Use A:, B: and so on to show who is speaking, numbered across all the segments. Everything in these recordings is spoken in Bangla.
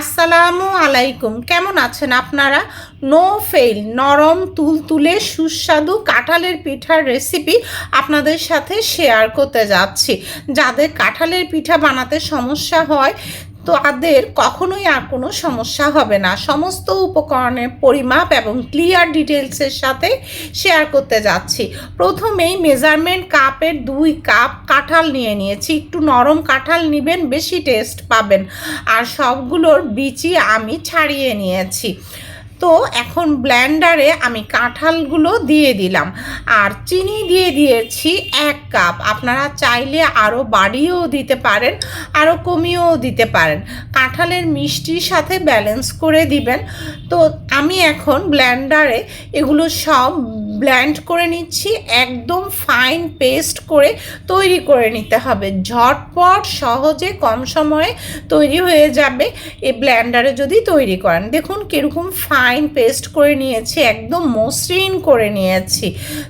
A: আসসালামু আলাইকুম। কেমন আছেন আপনারা? নো ফেইল, নরম, তুলতুলে, সুস্বাদু কাঁঠালের পিঠার রেসিপি আপনাদের সাথে শেয়ার করতে যাচ্ছি। যাদের কাঁঠালের পিঠা বানাতে সমস্যা হয় তাদের কখনোই আর কোনো সমস্যা হবে না। সমস্ত উপকরণের পরিমাপ এবং ক্লিয়ার ডিটেলসের সাথে শেয়ার করতে যাচ্ছি। প্রথমেই মেজারমেন্ট কাপের দুই কাপ কাঁঠাল নিয়ে নিয়েছি। একটু নরম কাঁঠাল নেবেন, বেশি টেস্ট পাবেন। আর সবগুলোর বিচি আমি ছাড়িয়ে নিয়েছি। তো এখন ব্ল্যান্ডারে আমি কাঁঠালগুলো দিয়ে দিলাম। আর চিনি দিয়ে দিয়েছি এক কাপ। আপনারা চাইলে আরও বাড়িয়েও দিতে পারেন আরও কমিয়েও দিতে পারেন। কাঁঠালের মিষ্টির সাথে ব্যালেন্স করে দিবেন। তো আমি এখন ব্ল্যান্ডারে এগুলো সব ব্ল্যান্ড করে নিচ্ছি, একদম ফাইন পেস্ট করে তৈরি করে নিতে হবে। ঝটপট, সহজে, কম সময়ে তৈরি হয়ে যাবে এই ব্ল্যান্ডারে যদি তৈরি করেন। দেখুন কীরকম ফাইন পেস্ট করে নিয়েছি, একদম মসৃণ করে নিয়েছি।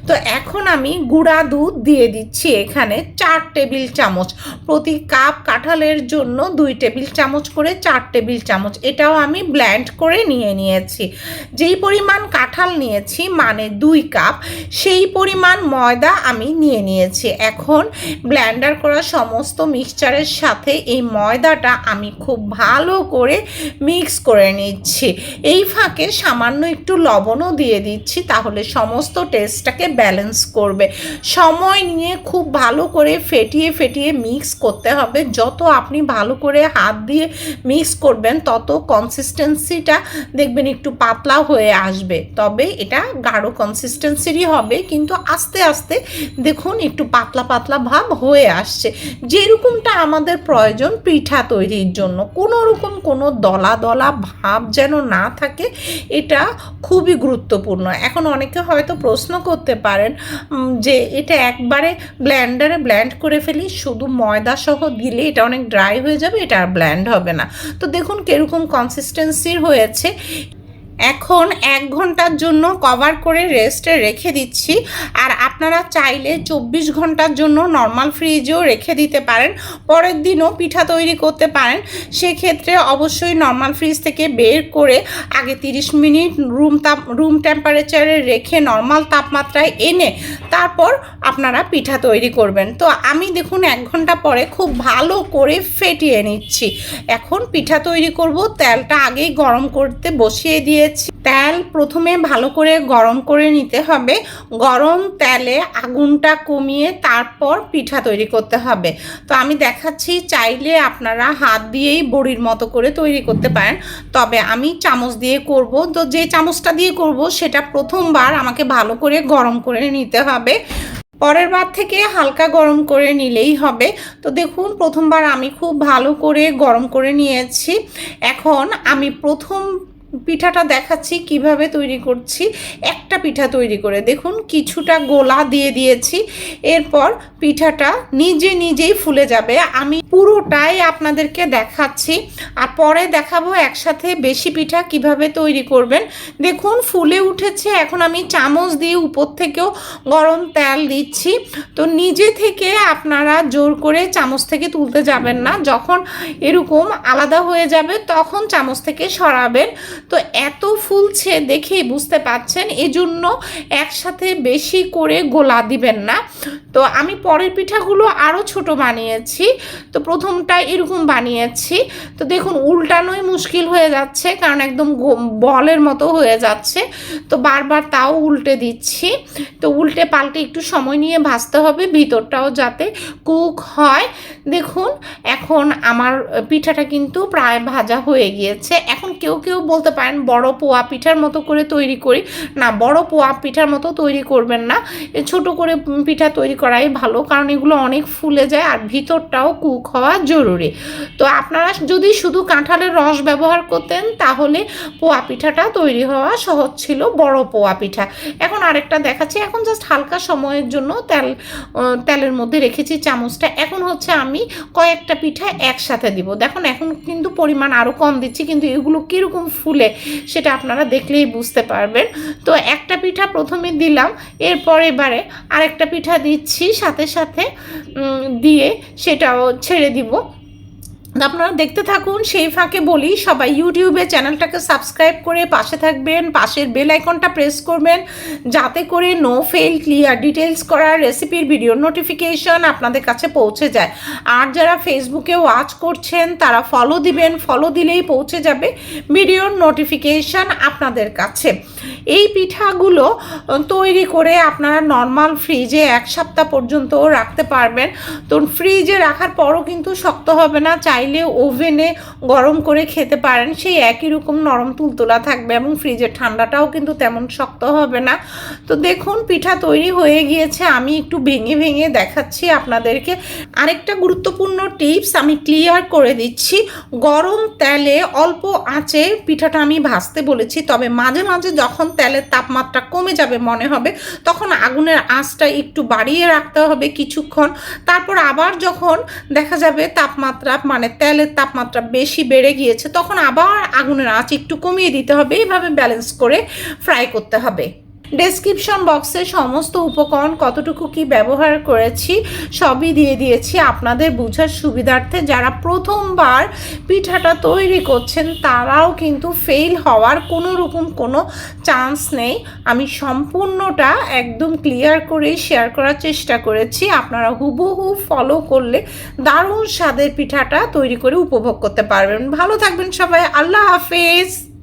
A: তো এখন আমি গুঁড়া দুধ দিয়ে দিচ্ছি এখানে চার টেবিল চামচ। প্রতি কাপ কাঁঠালের জন্য দুই টেবিল চামচ করে চার টেবিল চামচ। এটাও আমি ব্ল্যান্ড করে নিয়ে নিয়েছি। যেই পরিমাণ কাঁঠাল নিয়েছি মানে দুই কাপ সেই পরিমাণ ময়দা আমি নিয়ে নিয়েছি। এখন ব্ল্যান্ডার করা সমস্ত মিক্সচারের সাথে এই ময়দাটা আমি খুব ভালো করে মিক্স করে নিচ্ছি। এই ফাঁকে সামান্য একটু লবণও দিয়ে দিচ্ছি, তাহলে সমস্ত টেস্টটাকে ব্যালেন্স করবে। সময় নিয়ে খুব ভালো করে ফেটিয়ে ফেটিয়ে মিক্স করতে হবে। যত আপনি ভালো করে হাত দিয়ে মিক্স করবেন, তত কনসিস্টেন্সিটা দেখবেন একটু পাতলা হয়ে আসবে। তবে এটা গাঢ় কনসিস্টেন্সিরই হবে, কিন্তু আস্তে আস্তে দেখুন একটু পাতলা পাতলা ভাব হয়ে আসছে। যেরকমটা আমাদের প্রয়োজন পিঠা তৈরির জন্য কোনো রকম কোনো দলা দলা ভাব যেন না থাকে, এটা খুবই গুরুত্বপূর্ণ। এখন অনেকে হয়তো প্রশ্ন করতে পারেন যে এটা একবারে ব্ল্যান্ডারে ব্ল্যান্ড করে ফেলি, শুধু ময়দা সহ দিলে এটা অনেক ড্রাই হয়ে যাবে, এটা আর ব্ল্যান্ড হবে না। তো দেখুন কীরকম কনসিস্টেন্সির হয়েছে। এখন এক ঘণ্টার জন্য কভার করে রেস্টে রেখে দিচ্ছি। আর আপনারা চাইলে চব্বিশ ঘণ্টার জন্য নর্মাল ফ্রিজেও রেখে দিতে পারেন। পরের দিনও পিঠা তৈরি করতে পারেন। সেক্ষেত্রে অবশ্যই নর্মাল ফ্রিজ থেকে বের করে আগে তিরিশ মিনিট রুম তাপ রুম টেম্পারেচারে রেখে নর্মাল তাপমাত্রায় এনে তারপর আপনারা পিঠা তৈরি করবেন। তো আমি দেখুন এক ঘণ্টা পরে খুব ভালো করে ফেটিয়ে নিচ্ছি। এখন পিঠা তৈরি করব, তেলটা আগেই গরম করতে বসিয়ে দিয়েছি। তেল প্রথমে ভালো করে গরম করে নিতে হবে। গরম তেলে আগুনটা কমিয়ে তারপর পিঠা তৈরি করতে হবে। তো আমি দেখাচ্ছি, চাইলে আপনারা হাত দিয়েই বড়ির মতো করে তৈরি করতে পারেন। তবে আমি চামচ দিয়ে করব। তো যে চামচটা দিয়ে করব, সেটা প্রথমবার আমাকে ভালো করে গরম করে নিতে হবে। পরের বার থেকে হালকা গরম করে নিলেই হবে। তো দেখুন, প্রথমবার আমি খুব ভালো করে গরম করে নিয়েছি। এখন আমি প্রথম পিঠাটা দেখাচ্ছি, কীভাবে তৈরি করছি। একটা পিঠা তৈরি করে দেখুন, কিছুটা গোলা দিয়ে দিয়েছি। এরপর পিঠাটা নিজে নিজেই ফুলে যাবে। আমি পুরোটাই আপনাদেরকে দেখাচ্ছি। আর পরে দেখাবো একসাথে বেশি পিঠা কীভাবে তৈরি করবেন। দেখুন, ফুলে উঠেছে। এখন আমি চামচ দিয়ে উপর থেকেও গরম তেল দিচ্ছি। তো নিজে থেকে আপনারা জোর করে চামচ থেকে তুলতে যাবেন না। যখন এরকম আলাদা হয়ে যাবে, তখন চামচ থেকে সরাবেন। তো এত ফুলছে দেখেই বুঝতে পাচ্ছেন, এজন্য একসাথে বেশি করে গোলা দিবেন না। তো আমি পরের পিঠাগুলো আরও ছোট বানিয়েছি, তো প্রথমটা এরকম বানিয়েছি। তো দেখুন, উল্টানোই মুশকিল হয়ে যাচ্ছে, কারণ একদম বলের মতো হয়ে যাচ্ছে। তো বারবার তাও উল্টে দিচ্ছি। তো উল্টে পাল্টে একটু সময় নিয়ে ভাজতে হবে, ভিতরটাও যাতে কুক হয়। দেখুন, এখন আমার পিঠাটা কিন্তু প্রায় ভাজা হয়ে গিয়েছে। এখন কেউ কেউ বলতে পারেন বড় পোয়া পিঠার মতো করে তৈরি করি। না, বড় পোয়া পিঠার মতো তৈরি করবেন না। ছোট করে পিঠা তৈরি করাই ভালো, কারণ এগুলো অনেক ফুলে যায় আর ভিতরটাও কুক হওয়া জরুরি। তো আপনারা যদি শুধু কাঁঠালের রস ব্যবহার করতেন, তাহলে পোয়া পিঠাটা তৈরি হওয়া সহজ ছিল বড় পোয়া পিঠা। এখন আরেকটা দেখাচ্ছি। এখন জাস্ট হালকা সময়ের জন্য তেল তেলের মধ্যে রেখেছি চামচটা। এখন হচ্ছে আমি কয়েকটা পিঠা একসাথে দিব। দেখুন, এখন কিন্তু পরিমাণ আরও কম দিচ্ছি, কিন্তু এগুলো কীরকম ফুলে সেটা আপনারা দেখলেই বুঝতে পারবেন। তো একটা পিঠা প্রথমে দিলাম, এরপর এবারে আরেকটা পিঠা দিচ্ছি, সাথে সাথে দিয়ে সেটাও ছেড়ে দিব। আপনারা দেখতে থাকুন, সেই ফাঁকে বলি, সবাই ইউটিউবে চ্যানেলটাকে সাবস্ক্রাইব করে পাশে থাকবেন, পাশের বেল আইকনটা প্রেস করবেন, যাতে করে নো ফেল ক্লিয়ার ডিটেলস করার রেসিপির ভিডিও নোটিফিকেশন আপনাদের কাছে পৌঁছে যায়। আর যারা ফেসবুকে ওয়াচ করছেন, তারা ফলো দিবেন ফলো দিলেই পৌঁছে যাবে ভিডিওর নোটিফিকেশন আপনাদের কাছে। এই পিঠাগুলো তৈরি করে আপনারা নর্মাল ফ্রিজে এক সপ্তাহ পর্যন্ত রাখতে পারবেন। তো ফ্রিজে রাখার পরও কিন্তু শক্ত হবে না চাইলে ওভেনে গরম করে খেতে পারেন। সেই একই রকম নরম তুলতুলা থাকবে এবং ফ্রিজের ঠান্ডাটাও কিন্তু তেমন শক্ত হবে না। তো দেখুন, পিঠা তৈরি হয়ে গিয়েছে। আমি একটু ভেঙে ভেঙে দেখাচ্ছি আপনাদেরকে। আরেকটা গুরুত্বপূর্ণ টিপস আমি ক্লিয়ার করে দিচ্ছি। গরম তেলে অল্প আঁচে পিঠাটা আমি ভাজতে বলেছি। তবে মাঝে মাঝে যখন তেলের তাপমাত্রা কমে যাবে মনে হবে, তখন আগুনের আঁচটা একটু বাড়িয়ে রাখতে হবে কিছুক্ষণ। তারপর আবার যখন দেখা যাবে তাপমাত্রা মানে তেলের তাপমাত্রা বেশি বেড়ে গিয়েছে, তখন আবার আগুনের আঁচ একটু কমিয়ে দিতে হবে। এইভাবে ব্যালেন্স করে ফ্রাই করতে হবে। ডেসক্রিপশন বক্সে সমস্ত উপকরণ কতটুকু কি ব্যবহার করেছি, সবই দিয়ে দিয়েছি আপনাদের বোঝার সুবিধার্থে। যারা প্রথমবার পিঠাটা তৈরি করছেন, তারাও কিন্তু ফেল হওয়ার কোনো রকম কোনো চান্স নেই। আমি সম্পূর্ণটা একদম ক্লিয়ার করে শেয়ার করার চেষ্টা করেছি। আপনারা হুবহু ফলো করলে দারুণ স্বাদের পিঠাটা তৈরি করে উপভোগ করতে পারবেন। ভালো থাকবেন সবাই। আল্লাহ হাফেজ।